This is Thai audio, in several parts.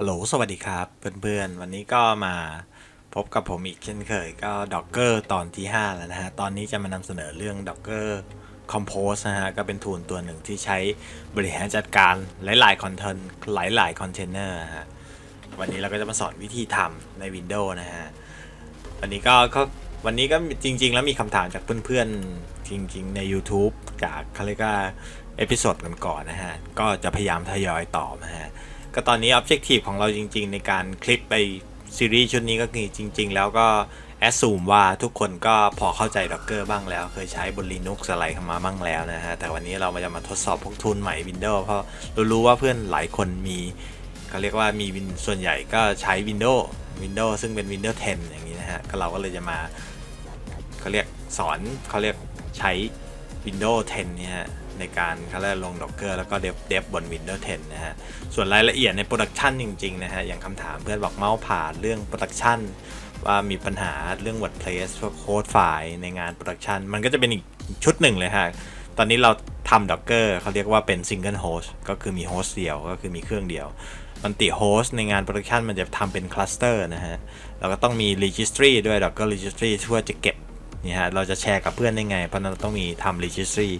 ฮัลโหล สวัสดีครับ เพื่อนๆ วันนี้ก็มาพบกับผมอีกเช่นเคย ก็ Docker ตอนที่ 5 แล้วนะฮะ ตอนนี้จะมานำเสนอเรื่อง Docker Compose นะฮะ ก็เป็นทูลตัวหนึ่งที่ใช้บริหารจัดการหลายๆคอนเทนต์หลายๆคอนเทนเนอร์ฮะ วันนี้เราก็จะมาสอนวิธีทำใน Windows นะฮะ วันนี้ก็ก็วันนี้ก็จริง ๆ แล้วมีคำถามจากเพื่อนๆ จริง ๆ ใน YouTube จากเขาเรียกว่าเอพิโซดก่อนๆนะฮะ ก็จะพยายามทยอยตอบนะฮะ ก็ตอนนี้ Objective ของเราจริง ๆ ในการคลิปไปซีรีส์ชุดนี้ก็คือจริง ๆ แล้วก็แอดซูมว่าทุกคนก็พอเข้าใจ Docker บ้างแล้ว เคยใช้บน Linux อะไรเข้ามาบ้างแล้วนะฮะ แต่วันนี้เรามาจะมาทดสอบพวกทุนใหม่ Windows เพราะเรารู้ว่าเพื่อนหลายคนมีเขาเรียกว่ามีวินส่วนใหญ่ก็ใช้ Windows Windows ซึ่งเป็น Windows 10 อย่างนี้นะฮะ ก็เราก็เลยจะมาเขาเรียกสอนเขาเรียกใช้ Windows 10 เนี่ย ในการเขาเรียกลง Docker แล้วก็เดฟเดฟบน Windows 10 นะฮะ ส่วนรายละเอียดในโปรดักชันจริง ๆ นะฮะ อย่างคำถามเพื่อนบอกเมาส์ผ่านเรื่องโปรดักชันว่ามีปัญหาเรื่อง WordPress พวกโค้ดไฟล์ในงานโปรดักชันมันก็จะเป็นอีกชุดหนึ่งเลยฮะ ตอนนี้เราทำ Docker เขาเรียกว่าเป็น Single Host ก็คือมีโฮสต์เดียวก็คือมีเครื่องเดียวมันติโฮสต์ในงานโปรดักชันมันจะทำเป็นคลัสเตอร์นะฮะ แล้วก็ต้องมี Registry ด้วย Docker Registry เพื่อจะเก็บ นี่ฮะเราจะแชร์กับเพื่อนได้ไง เพราะนั้นเราต้องมีทำ Registry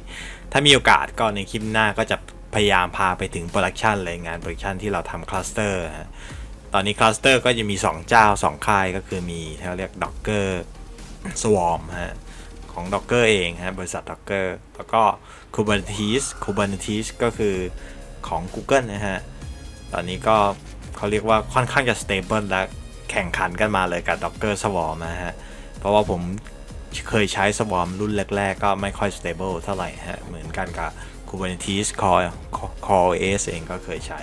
ถ้ามีโอกาสก็ในคลิปหน้าก็จะพยายามพาไปถึงโปรดักชันเลยงานโปรดักชันที่เราทำคลัสเตอร์ฮะตอนนี้คลัสเตอร์ก็จะมี 2 เจ้า 2 ค่ายก็คือมีเขาเรียก Docker Swarm ฮะของ Docker เองฮะบริษัท Docker แล้วก็ Kubernetes Kubernetes ก็คือของ Google นะฮะ ตอนนี้ก็เขาเรียกว่าค่อนข้างจะ stable และแข่งขันกันมาเลยกับ Docker Swarm นะฮะ เพราะว่าผม เคยใช้ Swarm รุ่นแรก ๆ ก็ไม่ค่อย stable เท่าไหร่ฮะ เหมือนกันกับ Kubernetes Core Core OS เองก็เคยใช้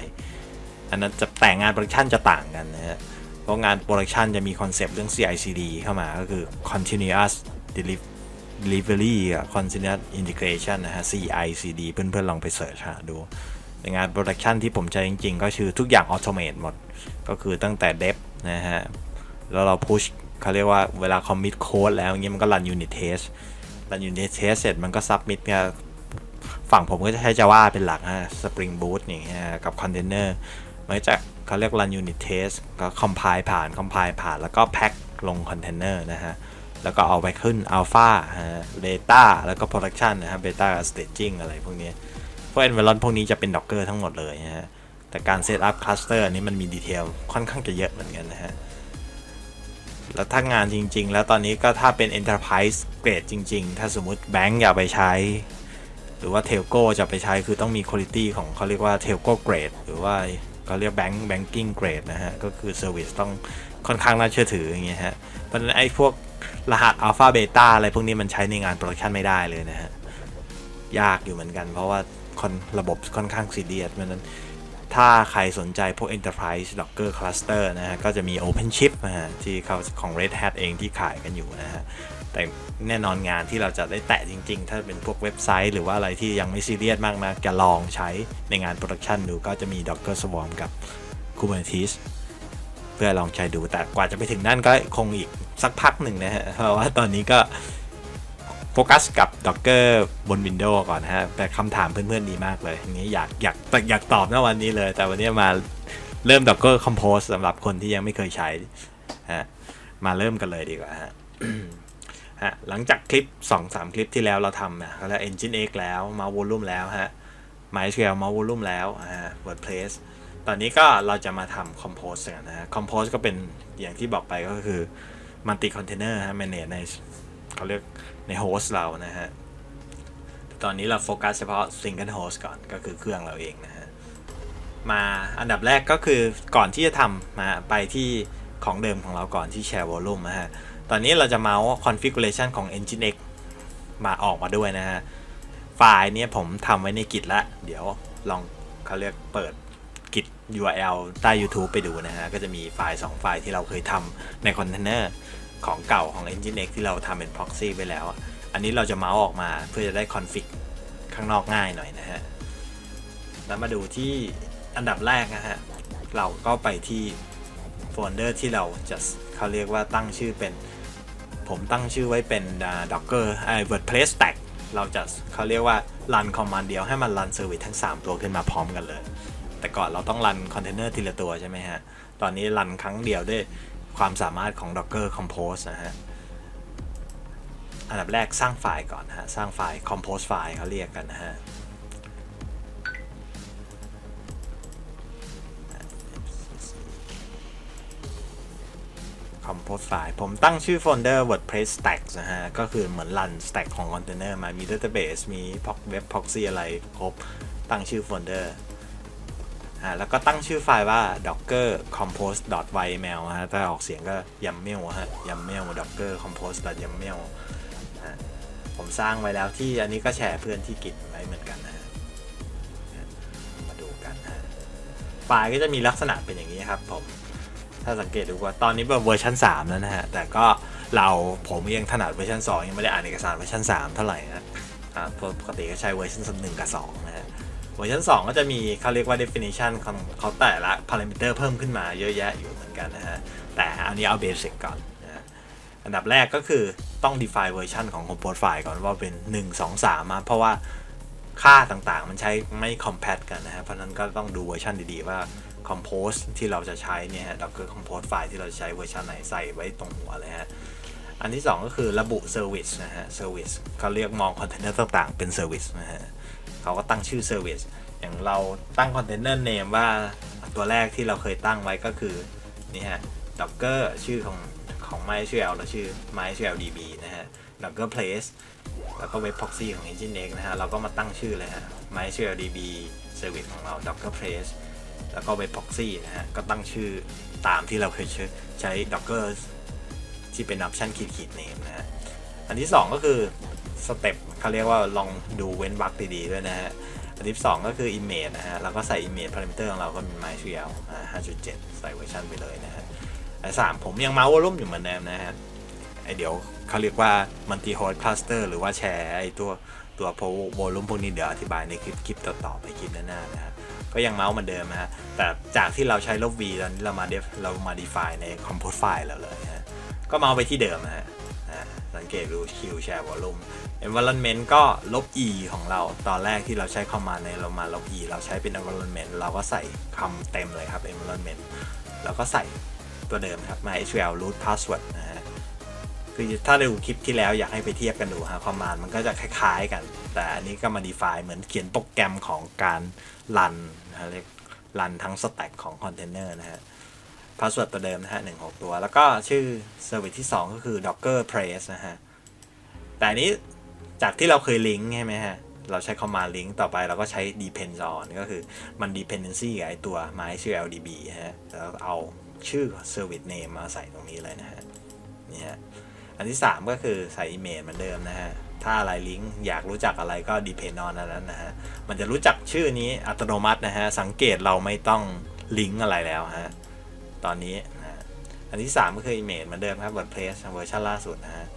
อันนั้นจะแต่งงานโปรดักชันจะต่างกันนะฮะ เพราะงานโปรดักชันจะมีคอนเซปต์เรื่อง CI/CD เข้ามาก็คือ continuous delivery กับ continuous integration นะฮะ CI/CD เพื่อนๆลองไปเสิร์ชหาดูในงานโปรดักชันที่ผมใช้จริง ๆ ก็คือทุกอย่างออโตเม e หมด ก็คือตั้งแต่ dev นะฮะ แล้วเรา push เขาเรียกว่าเวลา commit code แล้วอย่างเงี้ยมันก็ run unit test run unit test เสร็จมันก็ submit เนี่ยฝั่งผมก็จะใช้ Java เป็นหลักฮะ Spring Boot อย่างเงี้ยกับ container มันจะเขาเรียก run unit test ก็ compile ผ่าน compile ผ่าน แล้วก็ pack ลง container นะฮะ แล้วก็เอาไปขึ้น alpha ฮะ beta แล้วก็ production นะฮะ beta staging อะไรพวกนี้ พวก environment พวกนี้จะเป็น Docker ทั้งหมดเลยนะฮะ แต่การ set up cluster อันนี้มันมีดีเทลค่อนข้างจะเยอะเหมือนกันนะฮะ แล้วถ้างานจริง ๆ แล้วตอนนี้ก็ถ้าเป็น enterprise grade จริง ๆ ถ้าสมมติแบงก์อยากไปใช้ หรือว่า telco จะไปใช้คือต้องมี quality ของเขาเรียกว่า telco grade หรือว่าเขาเรียก bank banking grade นะฮะ ก็คือ service ต้องค่อนข้างน่าเชื่อถืออย่างเงี้ยฮะ เพราะฉะนั้นไอ้พวกรหัส alpha beta อะไรพวกนี้มันใช้ในงาน production ไม่ได้เลยนะฮะ ยากอยู่เหมือนกัน เพราะว่าคนระบบค่อนข้างซีเรียสเพราะนั้น ถ้าใครสนใจพวก Enterprise Docker Cluster นะฮะ ก็จะมี OpenShift นะฮะ ที่เขาของ Red Hat เองที่ขายกันอยู่นะฮะ แต่แน่นอนงานที่เราจะได้แตะจริง ๆ ถ้าเป็นพวกเว็บไซต์หรือว่าอะไรที่ยังไม่ซีเรียสมากนะจะลองใช้ในงานโปรดักชันดูก็จะมี Docker Swarm กับ Kubernetes เพื่อลองใช้ดูแต่กว่าจะไปถึงนั่นก็คงอีกสักพักหนึ่งนะฮะ เพราะว่าตอนนี้ก็ โฟกัสกับ Docker บน Windows ก่อนนะฮะ แต่คำถามเพื่อนๆดีมากเลยอย่างนี้อยากอยากอยากตอบนะวันนี้เลย แต่วันนี้มาเริ่ม Docker Compose สำหรับคนที่ยังไม่เคยใช้ฮะมาเริ่มกันเลยดีกว่าฮะฮะหลังจากคลิป 2-3 คลิปที่แล้วเราทำนะแล้ว Engine X แล้วมา Volume แล้วฮะ MySQL มา Volume แล้วฮะ WordPress ตอนนี้ก็เราจะมาทำ Compose กันนะฮะ Compose ก็เป็นอย่างที่บอกไปก็คือ Multi Container ฮะ manage ในเขาเรียก ในโฮสต์เรานะฮะตอนนี้เราโฟกัสเฉพาะ Single Host ก่อนก็คือเครื่องเราเองนะฮะ มาอันดับแรกก็คือก่อนที่จะทำมาไปที่ของเดิมของเราก่อนที่ Share Volume นะฮะ ตอนนี้เราจะเมาส์ configuration ของ Nginx มาออกมาด้วยนะฮะ ไฟล์เนี้ยผมทำไว้ในกิจละ เดี๋ยวลองเขาเรียกเปิดกิจ URL ใต้ YouTube ไปดูนะฮะ ก็จะมีไฟล์ 2 ไฟล์ที่เราเคยทำในคอนเทนเนอร์ ของเก่าของ Nginx ที่เราทำเป็น proxy ไปแล้ว อันนี้เราจะเมาส์ออกมาเพื่อจะได้คอนฟิกข้างนอกง่ายหน่อยนะฮะ แล้วมาดูที่อันดับแรกนะฮะ เราก็ไปที่โฟลเดอร์ที่เราจะเขาเรียกว่าตั้งชื่อเป็น ผมตั้งชื่อไว้เป็น docker ไอ้ wordpress stack เราจะเขาเรียกว่า run command เดียวให้มัน run service ทั้ง 3 ตัวขึ้นมาพร้อมกันเลยแแต่ก่อนเราต้องรันคอนเทนเนอร์ทีละตัวใช่ไหมฮะ ตอนนี้รันครั้งเดียวด้วย ความสามารถของ Docker Compose นะฮะ อันดับแรกสร้างไฟล์ก่อนฮะ สร้างไฟล์ compose ไฟล์เขาเรียกกันนะฮะ compose ไฟล์ ผมตั้งชื่อโฟลเดอร์ wordpress stack นะฮะ ก็คือเหมือนรัน stack ของคอนเทนเนอร์มา มี database มี web proxy อะไรครบ ตั้งชื่อโฟลเดอร์ อ่าแล้วก็ตั้งชื่อไฟล์ว่า docker compose yml ฮะถ้าออกเสียงก็ yaml ฮะ yaml docker compose yaml ผมสร้างไว้แล้วที่อันนี้ก็แชร์เพื่อนที่กิจไว้เหมือนกันนะฮะมาดูกันนะไฟล์ก็จะมีลักษณะเป็นอย่างนี้ครับผมถ้าสังเกตดูว่าตอนนี้แบบเวอร์ชัน3 แล้วนะฮะ แต่ก็เราผมยังถนัดเวอร์ชัน2 ยังไม่ได้อ่านเอกสารเวอร์ชัน3 เท่าไหร่นะปกติก็ใช้เวอร์ชัน1กับ2นะฮะ เวอร์ชัน2 ก็จะมีเขาเรียกว่า definition ของเขาแต่ละ parameter เพิ่มขึ้นมาเยอะแยะอยู่เหมือนกันนะฮะ แต่อันนี้เอาเบสิกก่อนนะอันดับแรกก็คือต้อง define เวอร์ชันของ compose file ก่อนว่าเป็น 1 2 3นะเพราะว่าค่าต่างๆ มันใช้ไม่ compat กันนะฮะ เพราะฉะนั้นก็ต้องดูเวอร์ชันดีๆว่า compose ที่เราจะใช้เนี่ยฮะ docker compose file ที่เราจะใช้เวอร์ชันไหนใส่ไว้ตรงหัวเลยฮะอันที่ 2 ก็คือระบุ service นะฮะ service เขาเรียกมองคอนเทนเนอร์ต่างๆ เป็น service นะฮะ เขาก็ตั้งชื่อ service อย่างเราตั้ง container name ว่าตัวแรกที่เราเคยตั้งไว้ก็คือนี่ฮะ docker ชื่อของของ MySQL แล้วชื่อ MySQL DB นะฮะ docker place แล้วก็ web proxy ของ Nginx นะฮะ เราก็มาตั้งชื่อเลยฮะ MySQL DB service ของเรา docker place แล้วก็ web proxy นะฮะ ก็ตั้งชื่อตามที่เราเคยใช้ใช้ docker ที่เป็น option ขีดขีด name นะฮะ อันที่ 2 ก็คือ สเต็ปเขาเรียกว่าลองดูเว้นวรรคดีๆด้วยนะฮะอันที่2ก็คือ image นะฮะแล้วก็ใส่ image parameter ของเราก็เป็น MySQL อ่า5.7 ใส่เวอร์ชันไปเลยนะฮะอันสามผมยังเมาส์วอลุ่มอยู่เหมือนเดิมนะฮะไอเดี๋ยวเขาเรียกว่า multi host cluster หรือว่าแชร์ไอตัวตัวโวอลลุ่มพวกนี้เดี๋ยวอธิบายในคลิปคลิปต่อๆไปคลิปหน้าๆนะฮะก็ยังเมาส์เหมือนเดิมนะฮะแต่จากที่เราใช้ลบ v ตอนนี้เรามา def เรามา define ใน compose file แล้วเลยนะฮะก็เมาส์ไปที่เดิมนะฮะ สังเกตดู Q share volume environment ก็ลบ e ของเรา ตอนแรกที่เราใช้ command ในเรามาลบ e เราใช้เป็น environment เราก็ใส่คำเต็มเลยครับ environment แล้วก็ใส่ตัวเดิมครับ MySQL root password นะฮะคือถ้าดูคลิปที่แล้วอยากให้ไปเทียบกันดูฮะ command มันก็จะคล้ายๆกัน แต่อันนี้ก็มา define เหมือนเขียนโปรแกรมของการรันนะฮะเรียกรันทั้ง stack ของคอนเทนเนอร์นะฮะ พาสเวิร์ดตัวเดิมนะฮะหนึ่งหกตัว แล้วก็ชื่อเซอร์วิสที่ 2 ก็คือ docker place นะฮะ แต่อันนี้จากที่เราเคยลิงก์ใช่ไหมฮะ เราใช้ command link ต่อไปเราก็ใช้ depends on ก็คือมัน dependency กับไอตัว mysql db ฮะแล้วเอาชื่อ service name มาใส่ตรงนี้เลยนะฮะ นี่ฮะ อันที่ 3 ก็คือใส่ email เหมือนเดิมนะฮะถ้าอะไรลิงก์อยากรู้จักอะไรก็ depend on อันนั้นนะฮะ มันจะรู้จักชื่อนี้อัตโนมัตินะฮะ สังเกตเราไม่ต้องลิงก์อะไรแล้วฮะ ตอนนี้นะอันที่ 3 ก็คือ image เหมือนเดิมครับ WordPress เวอร์ชันล่าสุดนะฮะ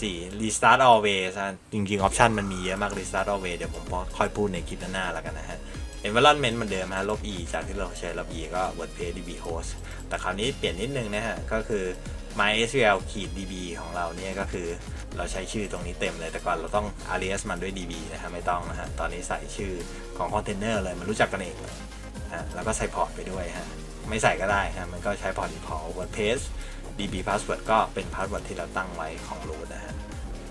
4 restart always นะจริงๆออปชันมันมีเยอะมาก restart always เดี๋ยวผมค่อยพูดในคลิปหน้าๆแล้วกันนะฮะ environment เหมือนเดิมฮะลบ e จากที่เราใช้ลบ e ก็ WordPress db host แต่คราวนี้เปลี่ยนนิดนึงนะฮะ ก็คือ mysql ขีด db ของเราเนี่ยก็คือเราใช้ชื่อตรงนี้เต็มเลย แต่ก่อนเราต้อง alias มันด้วย db นะฮะ ไม่ต้องนะฮะ ตอนนี้ใส่ชื่อของคอนเทนเนอร์เลย มันรู้จักกันเองฮะแล้วก็ใส่พอร์ตไปด้วยฮะ ไม่ใส่ก็ได้ฮะมันก็ใช้พอร์ตพอ WordPress DB password ก็เป็นพาสเวิร์ดที่เราตั้งไว้ของ root นะฮะ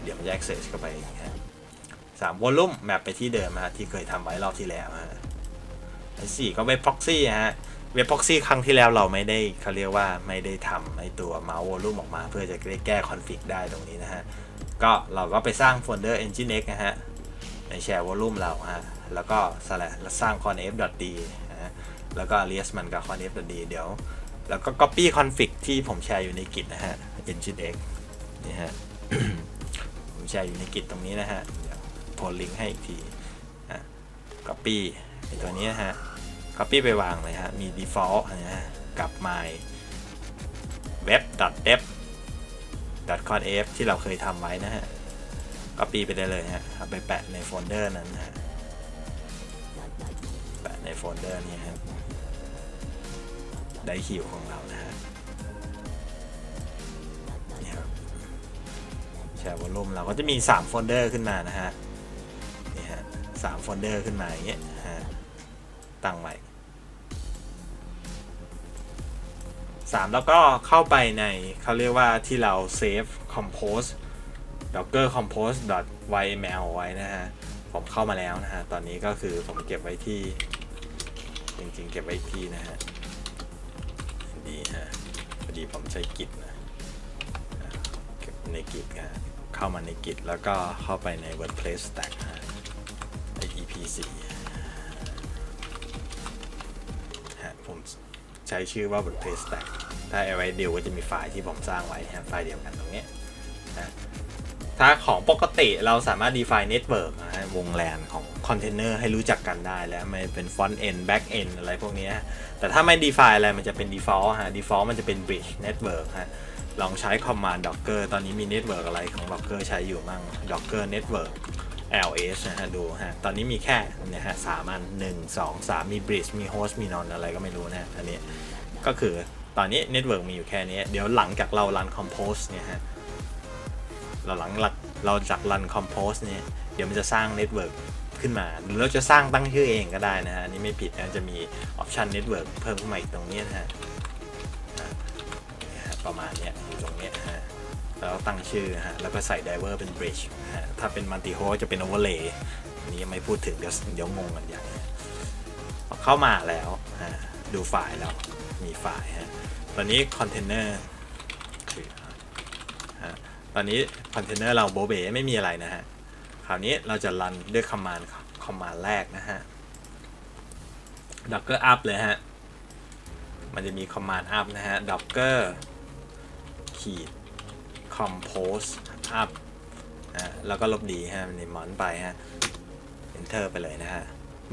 เดี๋ยวมันจะ access เข้าไปฮะสาม volume แมปไปที่เดิมฮะที่เคยทำไว้รอบที่แล้วฮะอันสี่ก็ web proxy ฮะ web proxy ครั้งที่แล้วเราไม่ได้เขาเรียกว่าไม่ได้ทำไอตัว mouse volume ออกมา เพื่อจะได้แก้ config ได้ตรงนี้นะฮะ ก็เราก็ไปสร้างโฟลเดอร์ nginx นะฮะใน share volume เราฮะแล้วก็สร้าง conf.d แล้วก็ alias มันกับ conf.d เดี๋ยว แล้วก็ copy config ที่ผมแชร์อยู่ในกิจนะฮะ nginx นี่ฮะ ผมแชร์อยู่ในกิจตรงนี้นะฮะ เดี๋ยวโพลลิงก์ให้อีกทีอะ copy ไอตัวนี้นะฮะ copy ไปวางเลยฮะ มี default นะฮะ กับ my web dev conf ที่เราเคยทำไว้นะฮะ copy ไปได้เลยฮะเอาไปแปะในโฟลเดอร์นั้นนะฮะแปะในโฟลเดอร์นี้ครับ ได้คิวของเรานะฮะแชร์วอลลุ่มเราก็จะมี 3 โฟลเดอร์ขึ้นมานะฮะนี่ฮะสามโฟลเดอร์ขึ้นมาอย่างเงี้ยฮะตั้งไว้สามแล้วก็เข้าไปในเขาเรียกว่าที่เรา save compose docker compose yml ไว้นะฮะ ผมเข้ามาแล้วนะฮะ ตอนนี้ก็คือผมเก็บไว้ที่ จริงๆ เก็บไว้ที่นะฮะ ดีฮะพอดีผมใช้กิจนะเก็บในกิจฮะเข้ามาในกิจแล้วก็เข้าไปใน WordPress stack ฮะไอ EP4 ฮะผมใช้ชื่อว่า WordPress stack ถ้าเอาไว้เดียวก็จะมีไฟล์ที่ผมสร้างไว้ฮะไฟล์เดียวกันตรงนี้นะถ้าของปกติเราสามารถ define network นะ วงแลนของคอนเทนเนอร์ให้รู้จักกันได้แล้วไม่เป็น front end back end อะไรพวกนี้ แต่ถ้าไม่ define อะไรมันจะเป็น default ฮะ default มันจะเป็น bridge network ฮะลองใช้ command docker ตอนนี้มี network อะไรของ docker ใช้อยู่มั่ง docker network ls นะฮะดูฮะ ตอนนี้มีแค่นี่ฮะสามอันหนึ่งสองสามมี bridge มี host มี non อะไรก็ไม่รู้นะฮะอันนี้ก็คือตอนนี้ network มีอยู่แค่นี้ เดี๋ยวหลังจากเรา run compose เนี่ยฮะเราหลังหลัก เราจาก run compose เนี่ย เดี๋ยวมันจะสร้าง network ขึ้นมา หรือเราจะสร้างตั้งชื่อเองก็ได้นะฮะนนี้ไม่ผิดนะจะมี option network เพิ่มขึ้นมาอีกตรงนี้นะฮะประมาณเนี้ยอยู่ตรงนี้ฮะแล้วตั้งชื่อฮะแล้วก็ใส่ driver เป็น bridge ฮะถ้าเป็น multi host จะเป็น overlay นนี้ยังไม่พูดถึงเดี๋ยวเดี๋ยวงงกันใหญ่พอเข้ามาแล้วฮะดูไฟล์แล้วมีไฟล์ฮะตอนนี้คอนเทนเนอร์ ตอนนี้คอนเทนเนอร์เราโบเบไม่มีอะไรนะฮะ คราวนี้เราจะรันด้วยคอมมานด์คอมมานด์แรกนะฮะ docker up เลยฮะ มันจะมี command up นะฮะ docker ขีด compose up นะแล้วก็ลบดีฮะในมอนไปฮะ enter ไปเลยนะฮะ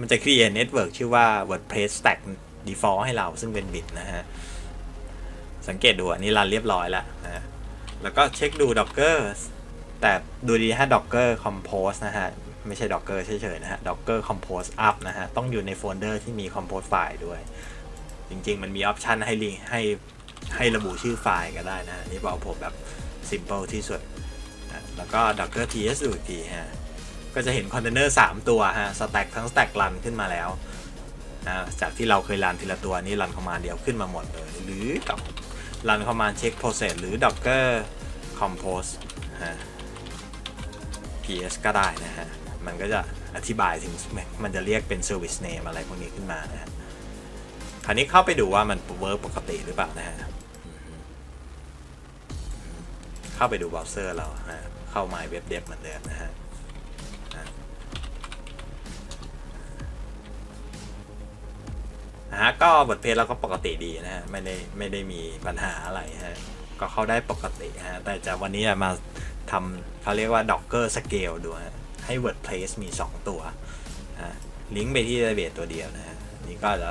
มันจะ create network ชื่อว่า wordpress stack default ให้เราซึ่งเป็น bit นะฮะ สังเกตดูอันนี้รันเรียบร้อยแล้วนะ แล้วก็เช็คดู docker แต่ดูดีฮะ docker compose นะฮะ ไม่ใช่ docker เฉยๆนะฮะ docker compose up นะฮะ ต้องอยู่ในโฟลเดอร์ที่มี compose file ด้วย จริงๆ มันมีออปชันให้ลิงให้ให้ระบุชื่อไฟล์ก็ได้นะ นี่บอกผมแบบ simple ที่สุด แล้วก็ docker ts ดูอีกทีฮะ ก็จะเห็นคอนเทนเนอร์ 3 ตัวฮะ stack ทั้ง stack รันขึ้นมาแล้วนะจากที่เราเคยรันทีละตัวนี้รันคอมมานเดียวขึ้นมาหมดเลย หรือกับ รันคอมมานด์ check process หรือ docker compose ฮะ ps ก็ได้นะฮะ มันก็จะอธิบายถึงมันจะเรียกเป็น service name อะไรพวกนี้ขึ้นมานะฮะ คราวนี้เข้าไปดูว่ามันเวิร์กปกติหรือเปล่านะฮะ เข้าไปดูเบราว์เซอร์เราฮะเข้า My Web Dev เหมือนเดิมนะฮะ นะฮะก็บทเพลงเราก็ปกติดีนะฮะไม่ได้ไม่ได้มีปัญหาอะไรฮะก็เข้าได้ปกติฮะแต่จะวันนี้มาทำเขาเรียกว่า Docker Scale ดูฮะให้ WordPress มี 2 ตัวฮะลิงก์ไปที่ database ตัวเดียวนะฮะนี่ก็จะ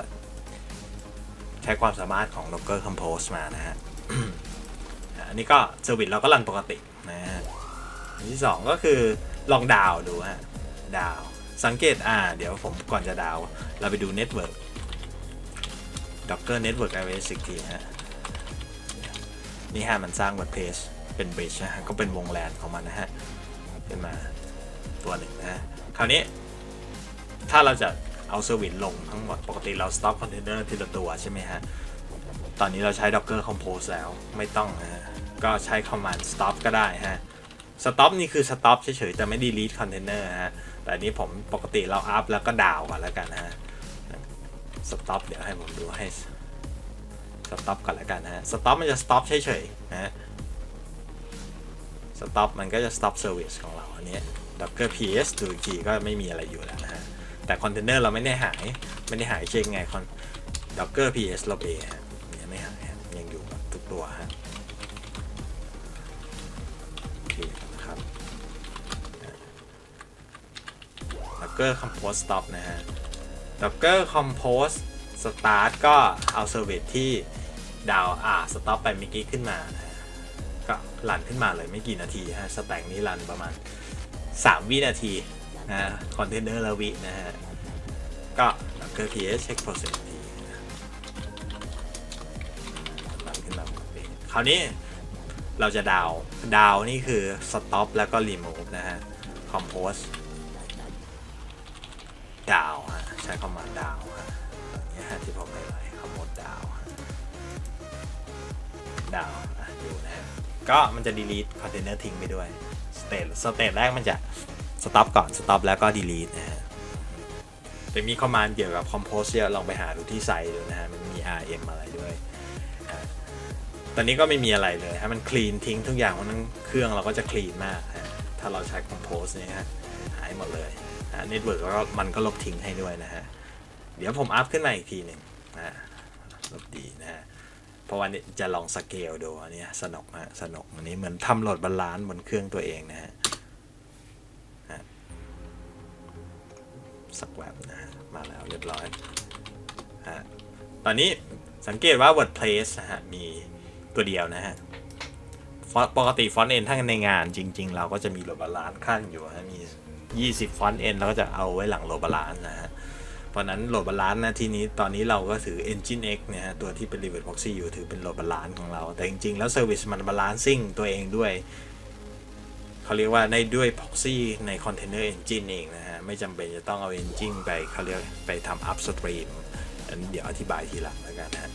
ใช้ความสามารถของ Docker Compose มานะฮะอันนี้ก็เซอร์วิสเราก็รันปกตินะฮะอันที่สองก็คือลองดาวดูฮะดาวสังเกตอ่าเดี๋ยวผมก่อนจะดาว เราไปดู Network Docker Network IOS อีกทีฮะนี่ฮะมันสร้าง WordPress เป็น bridge นะฮะก็เป็นวงแลนของมันนะฮะขึ้นมาตัวหนึ่งนะฮะคราวนี้ ถ้าเราจะเอาเซอร์วิสลงทั้งหมดปกติเรา stop container ทีละตัวใช่ไหมฮะ ตอนนี้เราใช้ docker compose แล้วไม่ต้องนะฮะก็ใช้ command stop ก็ได้ฮะ stop นี่คือ stop เฉยๆแต่ไม่ delete container ฮะ แต่นี้ผมปกติเรา up แล้วก็ดาวก่อนแล้วกันนะ ฮะ stop เดี๋ยวให้ผมดูให้ stop ก่อนแล้วกันนะฮะ stop มันจะ stop เฉยๆนะฮะ stop มันก็จะ stop service ของเราอันนี้ docker ps ดูอีกทีก็ไม่มีอะไรอยู่แล้วนะฮะ แต่คอนเทนเนอร์เราไม่ได้หาย ไม่ได้หายเช็คไงคอน docker ps ลบ a ฮะยังไม่หายยังอยู่กับทุกตัวฮะโอเคนะครับ docker compose stop นะฮะ docker compose start ก็เอาเซอร์วิสที่ดาวอ่า stop ไปเมื่อกี้ขึ้นมานะก็รันขึ้นมาเลยไม่กี่นาทีฮะสแต็กนี้รันประมาณ 3 วินาทีนะคอนเทนเนอร์ละวินะฮะ ก็ docker ps check process ทีรันขึ้นมาคราวนี้เราจะดาว ดาวนี่คือ stop แล้วก็ remove นะฮะ compose ดาวฮะใช้คำว่าดาวฮะอย่างเงี้ยฮะที่ผมให้ไว้คำว่าดาวดาวดูนะฮะก็มันจะ delete container ทิ้งไปด้วยสเตจสเตจแรกมันจะ stop ก่อน stop แล้วก็ delete นะฮะจะมีคอมมานด์เกี่ยวกับ compose เยอะลองไปหาดูที่ไซต์ดูนะฮะมันมี rm อะไรด้วยตอนนี้ก็ไม่มีอะไรเลยฮะมัน clean ทิ้งทุกอย่างเพราะนั้นเครื่องเราก็จะ clean มากฮะถ้าเราใช้ compose เนี่ยฮะหายหมดเลย อะ network ก็มันก็ลบทิ้งให้ด้วยนะฮะ เดี๋ยวผมอัพขึ้นมาอีกทีหนึ่งนะลบดีนะฮะ เพราะว่านี่จะลองสเกลดูอันเนี้ยสนุกฮะสนุกอันนี้เหมือนทำโหลดบาลานซ์บนเครื่องตัวเองนะฮะสักแวบนะฮะมาแล้วเรียบร้อยฮะตอนนี้สังเกตว่า WordPress นะฮะมีตัวเดียวนะฮะปกติฟอนต์เอนถ้าในงานจริง ๆ เราก็จะมีโหลดบาลานซ์ขั้นอยู่ฮะมี 20 ฟอนต์เอ็นเราก็จะเอาไว้หลังโหลดบาลานซ์นะฮะ เพราะนั้นโหลดบาลานซ์นะที่นี้ตอนนี้เราก็ถือ Engine X เนี่ยฮะ ตัวที่เป็น Reverse Proxy อยู่ถือเป็นโหลดบาลานซ์ของเรา แต่จริงๆ แล้ว Service มันบาลานซิ่งตัวเองด้วย เขาเรียกว่าในด้วย Proxy ใน Container Engine เองนะฮะ ไม่จำเป็นจะต้องเอา Engine ไปเขาเรียกไปทำ upstream อันนี้เดี๋ยวอธิบายทีหลังแล้วกันฮะ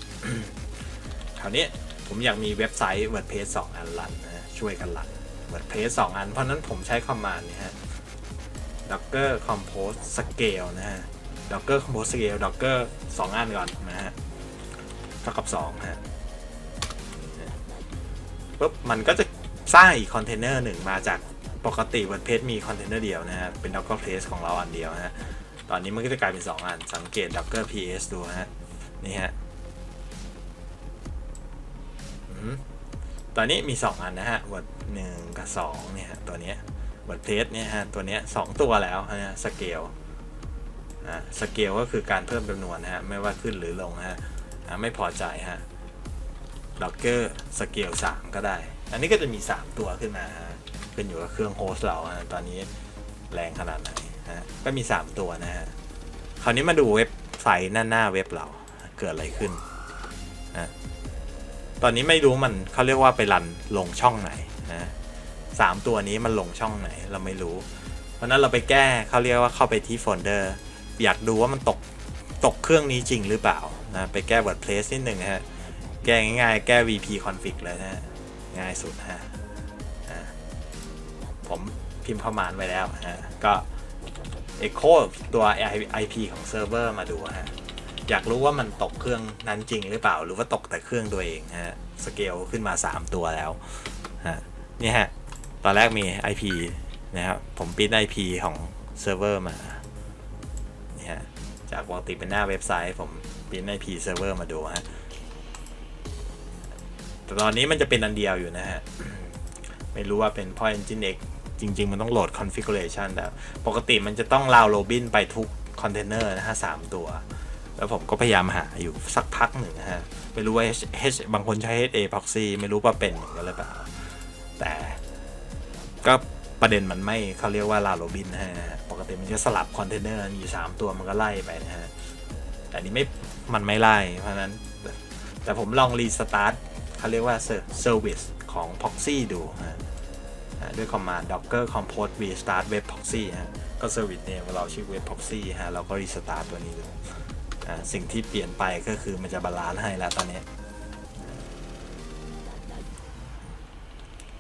คราวนี้ผมอยากมีเว็บไซต์ WordPress 2 อันรันนะช่วยกันรัน WordPress 2 อัน เพราะนั้นผมใช้คอมมานด์นี่ฮะ docker compose scale นะฮะ docker compose scale docker สองอันก่อนนะฮะเท่ากับสองฮะปุ๊บมันก็จะสร้างอีกคอนเทนเนอร์หนึ่งมาจากปกติ WordPress มีคอนเทนเนอร์เดียวนะฮะ เป็น docker place ของเราอันเดียวนะฮะ ตอนนี้มันก็จะกลายเป็น 2 อัน สังเกต docker ps ดูฮะ นี่ฮะตอนนี้มี 2 อันนะฮะ word 1 กับ2เนี่ยตัวนี้ เนี้ย WordPress เนี่ยฮะตัวเนี้ยสองตัวแล้วนะฮะ scale อ่าสเกลก็คือการเพิ่มจำนวนนะฮะไม่ว่าขึ้นหรือลงนะฮะไม่พอใจฮะ docker สเกล3ก็ได้ อันนี้ก็จะมี 3 ตัวขึ้นมาฮะขึ้นอยู่กับเครื่องโฮสต์เราฮะตอนนี้แรงขนาดไหนฮะก็มี 3 ตัวนะฮะคราวนี้มาดูเว็บไซต์หน้าหน้าเว็บเราเกิดอะไรขึ้นนะตอนนี้ไม่รู้มันเขาเรียกว่าไปรันลงช่องไหนนะ สามตัวนี้มันลงช่องไหนเราไม่รู้ เพราะนั้นเราไปแก้เขาเรียกว่าเข้าไปที่โฟลเดอร์ อยากดูว่ามันตกตกเครื่องนี้จริงหรือเปล่านะไปแก้ WordPress นิดหนึ่งฮะ แก้ง่ายๆ แก้ VP config เลยนะฮะง่ายสุดฮะผมพิมพ์พมานไว้แล้วฮะ ก็ Echo ตัว IP ของเซิร์ฟเวอร์มาดูฮะ อยากรู้ว่ามันตกเครื่องนั้นจริงหรือเปล่า หรือว่าตกแต่เครื่องตัวเองฮะ สเกลขึ้นมา 3 ตัวแล้วฮะ นี่ฮะ ตอนแรกมี IP นะครับ ผมปิ้น IP ของเซิร์ฟเวอร์มาเนี่ฮะจากปกติเป็นหน้าเว็บไซต์ ผมปิ้น IP server มาดูฮะแต่ตอนนี้มันจะเป็นอันเดียวอยู่นะฮะ ไม่รู้ว่าเป็นเพราะ Engine X จริง ๆ มันต้องโหลด configuration แต่ปกติมันจะต้องราวโรบินไปทุกคอนเทนเนอร์นะฮะสามตัว แล้วผมก็พยายามหาอยู่สักพักหนึ่งนะฮะ ไม่รู้ว่า H, H บางคนใช้ HA proxy ไม่รู้ว่าเป็นเหมือนกันหรือเปล่า แต่ ก็ประเด็นมันไม่เขาเรียกว่าลาโรบินนะฮะปกติมันจะสลับคอนเทนเนอร์มีสามตัวมันก็ไล่ไปนะฮะแต่นี้ไม่มันไม่ไล่เพราะนั้นแต่ผมลองรีสตาร์ทเขาเรียกว่าเซอร์วิสของ Proxy ดูฮะด้วยคอมมานด์ docker compose restart web proxy ฮะก็เซอร์วิสเนี่ยเราชื่อ web proxy ฮะเราก็รีสตาร์ทตัวนี้ดูอ่าสิ่งที่เปลี่ยนไปก็คือมันจะบาลานซ์ให้แล้วตอนนี้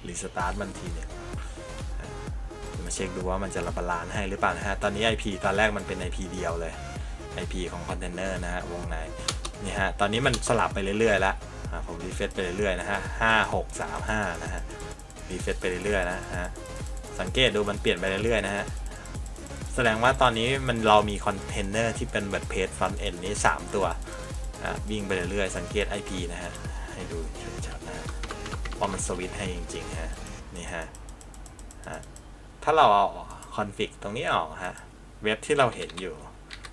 รีสตาร์ทมันทีเนี่ย เช็คดูว่ามันจะรับบาลานซ์ให้หรือเปล่านะฮะ ตอนนี้ IP ตอนแรกมันเป็น IP เดียวเลย IP ของคอนเทนเนอร์นะฮะวงในนี่ฮะ ตอนนี้มันสลับไปเรื่อยๆแล้วผมรีเฟซไปเรื่อยๆนะฮะห้าหกสามห้านะฮะ รีเฟซไปเรื่อยๆนะฮะ สังเกตดูมันเปลี่ยนไปเรื่อยๆนะฮะ แสดงว่าตอนนี้มันเรามีคอนเทนเนอร์ที่เป็นแบบเพจฟรอนเอนนี้ 3 ตัววิ่งไปเรื่อยๆ สังเกต IP นะฮะ ให้ดูชัดๆนะฮะว่ามันสวิตช์ให้จริงๆฮะ นี่ฮะ ถ้าเราเอาคอนฟิกตรงนี้ออกฮะ เว็บที่เราเห็นอยู่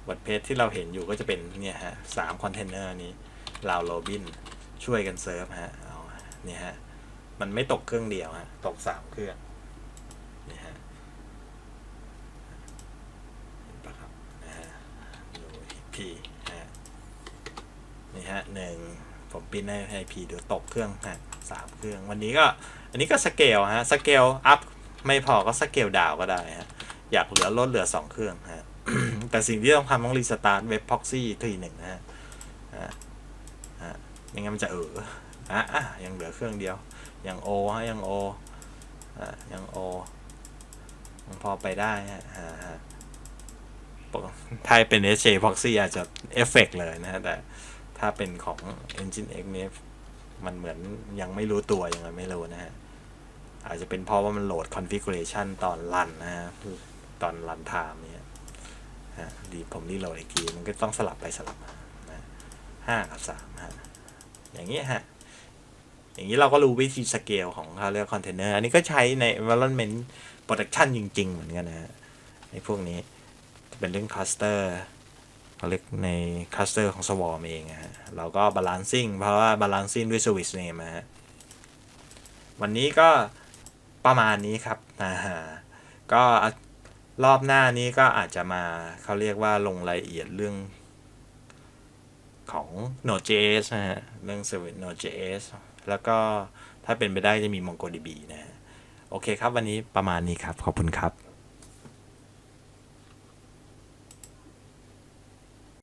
บทเพจที่เราเห็นอยู่ก็จะเป็นเนี่ยฮะสามคอนเทนเนอร์นี้เราโรบินช่วยกันเซิร์ฟฮะเอาเนี่ยฮะ มันไม่ตกเครื่องเดียวฮะ ตกสามเครื่องนี่ฮะเห็นปะครับนะฮะดูพีฮะนี่ฮะหนึ่งผมปิ้นให้ให้พีดูตกเครื่องฮะสามเครื่อง วันนี้ก็ อันนี้ก็สเกลฮะสเกลอัพ ไม่พอก็สเกลดาวก็ได้ฮะ อยากเหลือลดเหลือ 2 เครื่องฮะ แต่สิ่งที่ต้องทำต้องรีสตาร์ทเว็บพ็อกซี่ทีหนึ่งนะฮะฮะไม่งั้นมันจะเอออะอะยังเหลือเครื่องเดียว ยังโอฮะ ยังโออะยังโอยังพอไปได้ฮะฮะถ้าเป็น SJ Proxy อาจจะเอฟเฟกเลยนะฮะ แต่ถ้าเป็นของ Engine X เนี่ยมันเหมือนยังไม่รู้ตัวยังไงไม่รู้นะฮะ อาจจะเป็นเพราะว่ามันโหลด configuration ตอนรันนะฮะตอนรันไทม์เนี่ยฮะดีผมรีโหลดอีกที มันก็ต้องสลับไปสลับมานะห้ากับสามฮะอย่างนี้ฮะอย่างนี้เราก็รู้วิธีสเกลของเขาเรียกคอนเทนเนอร์อันนี้ก็ใช้ใน environment protection จริง ๆ เหมือนกันนะฮะในพวกนี้เป็นเรื่อง cluster เขาเรียกในคลัสเตอร์ของ Swarm เองอะฮะเราก็ balancing เพราะว่า balancing ด้วย service name นะฮะวันนี้ก็ ประมาณนี้ครับนะฮะก็รอบหน้านี้ก็อาจจะมาเขาเรียกว่าลงรายละเอียดเรื่องของ Node.js นะฮะ เรื่อง Service Node.js แล้วก็ถ้าเป็นไปได้จะมี MongoDB นะฮะ โอเคครับวันนี้ประมาณนี้ครับ ขอบคุณครับ